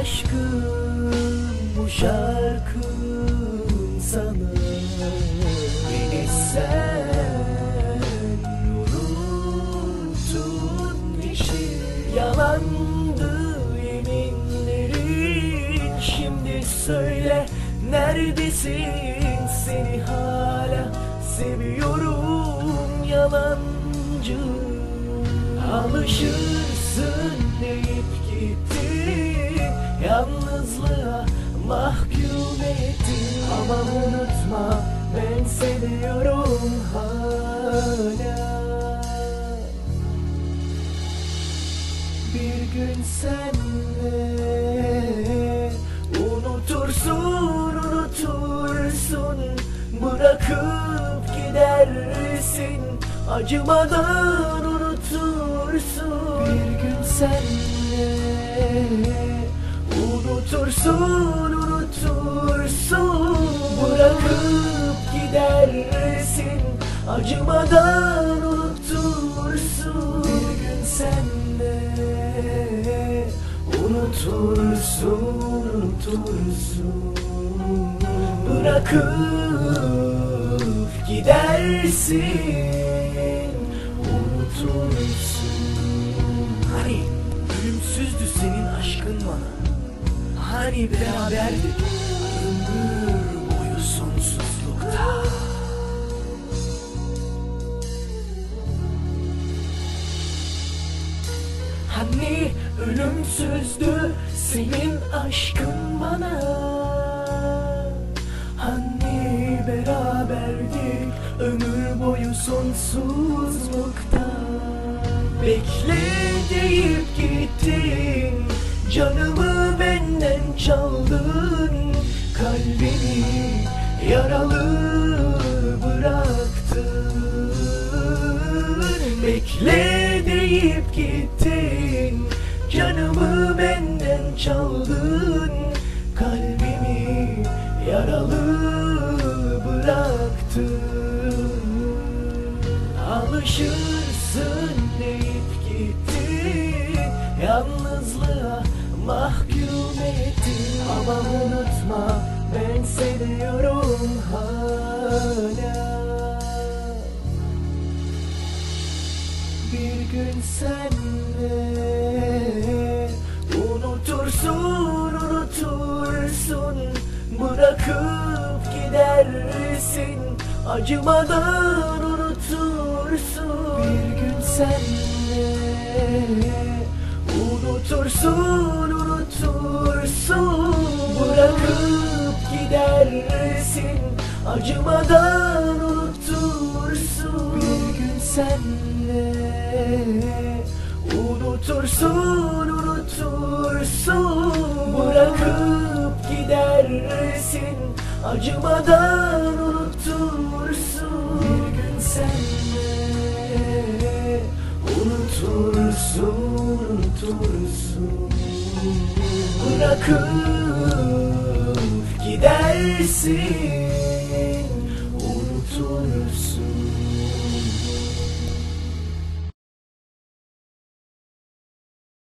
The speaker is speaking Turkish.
Aşkım bu şarkım sana söyle neredesin? Seni hala seviyorum yalancı. Alışırsın deyip gittin. Yalnızlığa mahkum ettin. Ama unutma ben seviyorum hala. Bir gün senle Unutursun unutursun. Bırakıp gidersin Acımadan unutursun. Bir gün senle Unutursun unutursun. Bırakıp gidersin Acımadan unutursun Unutursun unutursun. Bırakıp gidersin Unutursun. Hani ölümsüzdü senin aşkın bana. Hani beraberdik ömür boyu sonsuzlukta. Hani ölümsüzdü senin aşkın bana. Hani beraberdik ömür boyu sonsuzlukta. Bekle deyip gittin Canımı benden çaldın. Kalbimi yaralı Canımı benden çaldın Kalbimi yaralı bıraktın. Alışırsın deyip gittin Yalnızlığa mahkum ettin. Ama unutma ben seviyorum hala. Bir gün senle Acımadan unutursun. Bir gün senle Unutursun unutursun. Bırakıp gidersin. Acımadan unutursun. Bir gün senle Unutursun unutursun. Bırakıp gidersin. Acımadan Bırakıp gidersin Unutursun